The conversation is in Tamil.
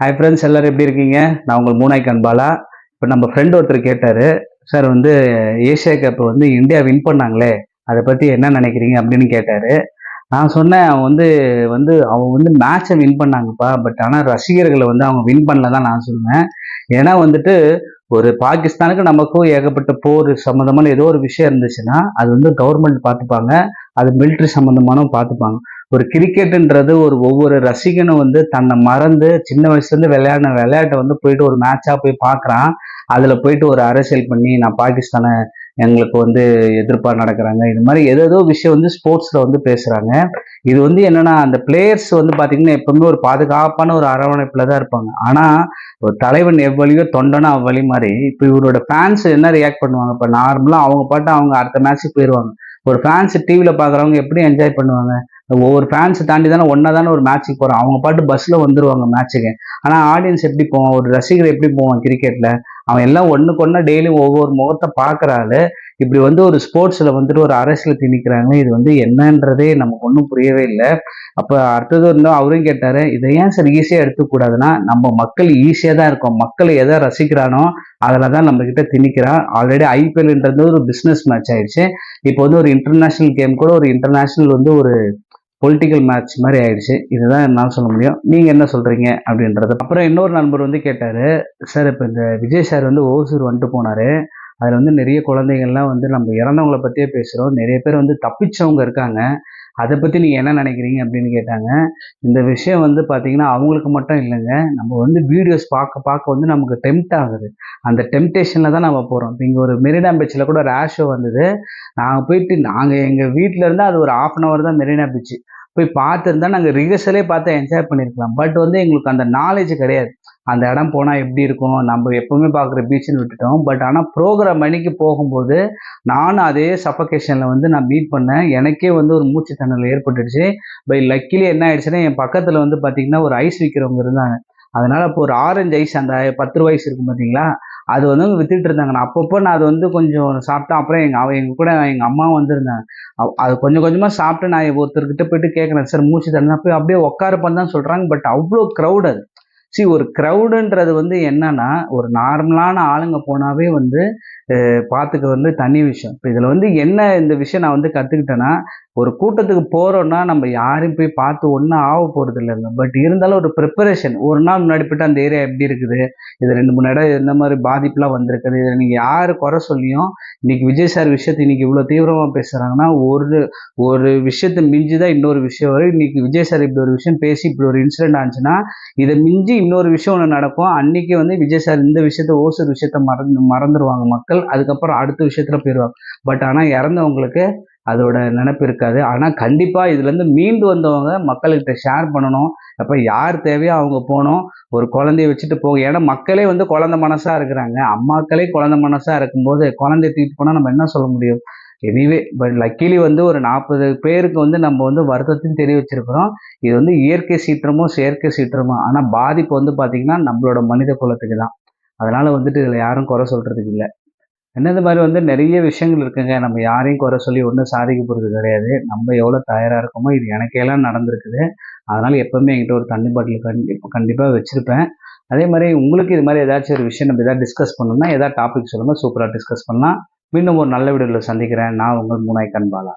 ஹாய் ஃப்ரெண்ட்ஸ் எல்லோரும் எப்படி இருக்கீங்க? நான் உங்கள் மூனாய் கண்பாலா. இப்போ நம்ம ஃப்ரெண்ட் ஒருத்தர் கேட்டார் சார் வந்து ஏஷியா கப்பை வந்து இந்தியா வின் பண்ணாங்களே அதை பற்றி என்ன நினைக்கிறீங்க? அப்படின்னு கேட்டார். நான் சொன்னேன் அவன் வந்து வந்து அவன் வந்து மேட்சை வின் பண்ணாங்கப்பா பட் ஆனால் ரசிகர்களை வந்து அவங்க வின் பண்ணல தான் நான் சொன்னேன். ஏன்னா வந்துட்டு ஒரு பாகிஸ்தானுக்கு நமக்கும் ஏகப்பட்ட போர் சம்மந்தமான ஏதோ ஒரு விஷயம் இருந்துச்சுன்னா அது வந்து கவர்மெண்ட் பார்த்துப்பாங்க அது மிலிட்ரி சம்மந்தமானவும் பார்த்துப்பாங்க. ஒரு கிரிக்கெட்டுன்றது ஒரு ஒவ்வொரு ரசிகனும் வந்து தன்னை மறந்து சின்ன வயசுலேருந்து விளையாடின விளையாட்டை வந்து போயிட்டு ஒரு மேட்சாக போய் பார்க்குறான். அதில் போயிட்டு ஒரு அரசியல் பண்ணி நான் பாகிஸ்தானை எங்களுக்கு வந்து எதிர்ப்பாக நடக்கிறாங்க. இது மாதிரி ஏதேதோ விஷயம் வந்து ஸ்போர்ட்ஸில் வந்து பேசுகிறாங்க இது வந்து என்னென்னா அந்த பிளேயர்ஸ் வந்து பார்த்தீங்கன்னா எப்பவுமே ஒரு பாதுகாப்பான ஒரு அரவணைப்பில் தான் இருப்பாங்க. ஆனால் ஒரு தலைவன் எவ்வளியோ தொண்டனா அவ்வழி மாதிரி இப்போ இவரோட ஃபேன்ஸ் என்ன ரியாக்ட் பண்ணுவாங்க? இப்போ நார்மலாக அவங்க பாட்டு அவங்க அடுத்த மேட்ச்சுக்கு போயிடுவாங்க ஒரு ஃபேன்ஸ் டிவியில் பார்க்குறவங்க எப்படி என்ஜாய் பண்ணுவாங்க? ஒவ்வொரு ஃபேன்ஸ் தாண்டி தானே ஒன்றா தானே ஒரு மேட்ச்சுக்கு போகிறோம் அவங்க பாட்டு பஸ்ஸில் வந்துடுவாங்க மேட்ச்சுக்கு ஆனால் ஆடியன்ஸ் எப்படி போவான்? ஒரு ரசிகர் எப்படி போவான் கிரிக்கெட்டில் அவன் எல்லாம் ஒன்றுக்கு ஒன்றா டெய்லியும் ஒவ்வொரு முகத்தை பார்க்குறாள் இப்படி வந்து ஒரு ஸ்போர்ட்ஸில் வந்துட்டு ஒரு அரசியல் திணிக்கிறாங்க இது வந்து என்னன்றதே நமக்கு ஒன்றும் புரியவே இல்லை. அப்போ அடுத்தது இருந்தோம் அவரும் கேட்டார் இதை ஏன் சார் ஈஸியாக எடுத்துக்கூடாதுன்னா நம்ம மக்கள் ஈஸியாக தான் இருக்கோம். மக்கள் எதை ரசிக்கிறானோ அதில் தான் நம்மக்கிட்ட திணிக்கிறான் ஆல்ரெடி ஐபிஎல்ன்றது ஒரு பிஸ்னஸ் மேட்ச் ஆயிடுச்சு. இப்போ வந்து ஒரு இன்டர்நேஷ்னல் கேம் கூட ஒரு இன்டர்நேஷ்னல் வந்து ஒரு பொலிட்டிக்கல் மேட்ச் மாதிரி ஆயிடுச்சு. இதுதான் என்னால் சொல்ல முடியும். நீங்கள் என்ன சொல்கிறீங்க அப்படின்றது. அப்புறம் இன்னொரு நண்பர் வந்து கேட்டார் சார் இப்போ இந்த விஜய் சார் வந்து ஓசூர் வந்துட்டு போனார். அதில் வந்து நிறைய குழந்தைங்கள்லாம் வந்து நம்ம இறந்தவங்கள பற்றியே பேசுகிறோம் நிறைய பேர் வந்து தப்பிச்சவங்க இருக்காங்க. அதை பற்றி நீங்கள் என்ன நினைக்கிறீங்க அப்படின்னு கேட்டாங்க. இந்த விஷயம் வந்து பார்த்தீங்கன்னா அவங்களுக்கு மட்டும் இல்லைங்க. நம்ம வந்து வீடியோஸ் பார்க்க பார்க்க வந்து நமக்கு டெம்ட் ஆகுது. அந்த டெம்டேஷனில் தான் நம்ம போகிறோம் இப்போ இங்கே ஒரு மெரினா பீச்சில் கூட ரேஷோ வந்தது. நாங்கள் போயிட்டு நாங்கள் எங்கள் வீட்டிலேருந்து அது ஒரு ஆஃப் அன் ஹவர் தான் மெரினா பீச் போய் பார்த்துருந்தா நாங்கள் ரிஹர்சலே பார்த்து என்ஜாய் பண்ணியிருக்கலாம் பட் வந்து எங்களுக்கு அந்த நாலேஜ் கிடையாது. அந்த இடம் போனால் எப்படி இருக்கும்? நம்ம எப்பவுமே பார்க்குற பீச்சுன்னு விட்டுட்டோம். பட் ஆனால் ப்ரோக்ராம் மணிக்கு போகும்போது நானும் அதே சஃபகேஷனில் வந்து நான் மீட் பண்ணேன். எனக்கே வந்து ஒரு மூச்சு தண்ணல் ஏற்பட்டுடுச்சு. பை லக்கிலி என்ன ஆயிடுச்சுன்னா என் பக்கத்தில் வந்து பார்த்தீங்கன்னா ஒரு ஐஸ் விற்கிறவங்க இருந்தாங்க. அதனால் இப்போ ஒரு ஆரஞ்சு ஐஸ் அந்த பத்து ரூபாய்ஸ் இருக்கும் பார்த்தீங்களா அது வந்து அவங்க வித்துட்டு இருந்தாங்க. நான் அப்பப்போ நான் அது வந்து கொஞ்சம் சாப்பிட்டேன். அப்புறம் எங்கள் அவ எங்கள் கூட எங்கள் அம்மா வந்திருந்தாங்க. அது கொஞ்சம் கொஞ்சமாக சாப்பிட்டு நான் ஒருத்தர்கிட்ட போயிட்டு கேட்குறேன் சார் மூச்சு தண்ணா போய் அப்படியே உட்காருப்பன்னு தான் சொல்கிறாங்க பட் அவ்வளோ க்ரௌட் அது. சி ஒரு க்ரௌடுன்றது வந்து என்னன்னா ஒரு நார்மலான ஆளுங்க போனாவே வந்து பார்த்துக்க வந்து தனி விஷயம். இப்போ இதில் வந்து என்ன இந்த விஷயம் நான் வந்து கற்றுக்கிட்டேன்னா ஒரு கூட்டத்துக்கு போகிறோன்னா நம்ம யாரையும் போய் பார்த்து ஒன்றும் ஆக போகிறது இல்லைங்க பட் இருந்தாலும் ஒரு ப்ரிப்பரேஷன் ஒரு நாள் முன்னாடி போய்ட்டு அந்த ஏரியா எப்படி இருக்குது? இது ரெண்டு மூணு இடம் இந்த மாதிரி பாதிப்புலாம் வந்திருக்குது? இதை நீங்கள் யார் குறை சொல்லியும் இன்னைக்கு விஜய் சார் விஷயத்தை இன்னைக்கு இவ்வளோ தீவிரமாக பேசுகிறாங்கன்னா ஒரு ஒரு விஷயத்தை மிஞ்சி தான் இன்னொரு விஷயம் வரும். இன்னைக்கு விஜய் சார் இப்படி ஒரு விஷயம் பேசி இப்படி ஒரு இன்சிடென்ட் ஆச்சுன்னா இதை மிஞ்சி இன்னொரு விஷயம் ஒன்று நடக்கும். அன்றைக்கி வந்து விஜய் சார் இந்த விஷயத்த ஓசர் விஷயத்த மறந்து மறந்துடுவாங்க மக்கள். அதுக்கப்புறம் அடுத்த விஷயத்தில் போயிடுவாங்க. பட் ஆனால் இறந்தவங்களுக்கு அதோட நினப்பு இருக்காது. ஆனால் கண்டிப்பாக இதுலேருந்து மீண்டு வந்தவங்க மக்கள்கிட்ட ஷேர் பண்ணணும். அப்போ யார் தேவையோ அவங்க போகணும். ஒரு குழந்தைய வச்சுட்டு போகும் ஏன்னா மக்களே வந்து குழந்த மனசாக இருக்கிறாங்க. அம்மாக்களே குழந்த மனசாக இருக்கும்போது குழந்தைய தூக்கிட்டு போனால் நம்ம என்ன சொல்ல முடியும்? எனிவே பட் லக்கிலி வந்து ஒரு நாற்பது பேருக்கு வந்து நம்ம வந்து வருத்தத்தையும் தெரிய வச்சிருக்கிறோம். இது வந்து இயற்கை சீற்றமோ செயற்கை சீற்றமோ. ஆனால் பாதிப்பு வந்து பார்த்திங்கன்னா நம்மளோட மனித குலத்துக்கு தான் அதனால் வந்துட்டு இதில் யாரும் குறை சொல்கிறதுக்கு இல்லை. என்னது மாதிரி வந்து நிறைய விஷயங்கள் இருக்குங்க. நம்ம யாரையும் குறை சொல்லி ஒன்றும் சாதிக்க போகிறது கிடையாது. நம்ம எவ்வளோ தயாராக இருக்கோமோ இது எனக்கெல்லாம் நடந்திருக்குது. அதனால் எப்போவுமே என்கிட்ட ஒரு தண்ணி பாட்டில் கண்டி கண்டிப்பாக வச்சுருப்பேன். அதே மாதிரி உங்களுக்கு இது மாதிரி ஏதாச்சும் ஒரு விஷயம் நம்ம எதாவது டிஸ்கஸ் பண்ணணும்னா எதாவது டாபிக் சொல்லுங்கள் சூப்பராக டிஸ்கஸ் பண்ணலாம். மீண்டும் ஒரு நல்ல வீடியோவில் சந்திக்கிறேன். நான் உங்கள் மூனாய் கண்பாலா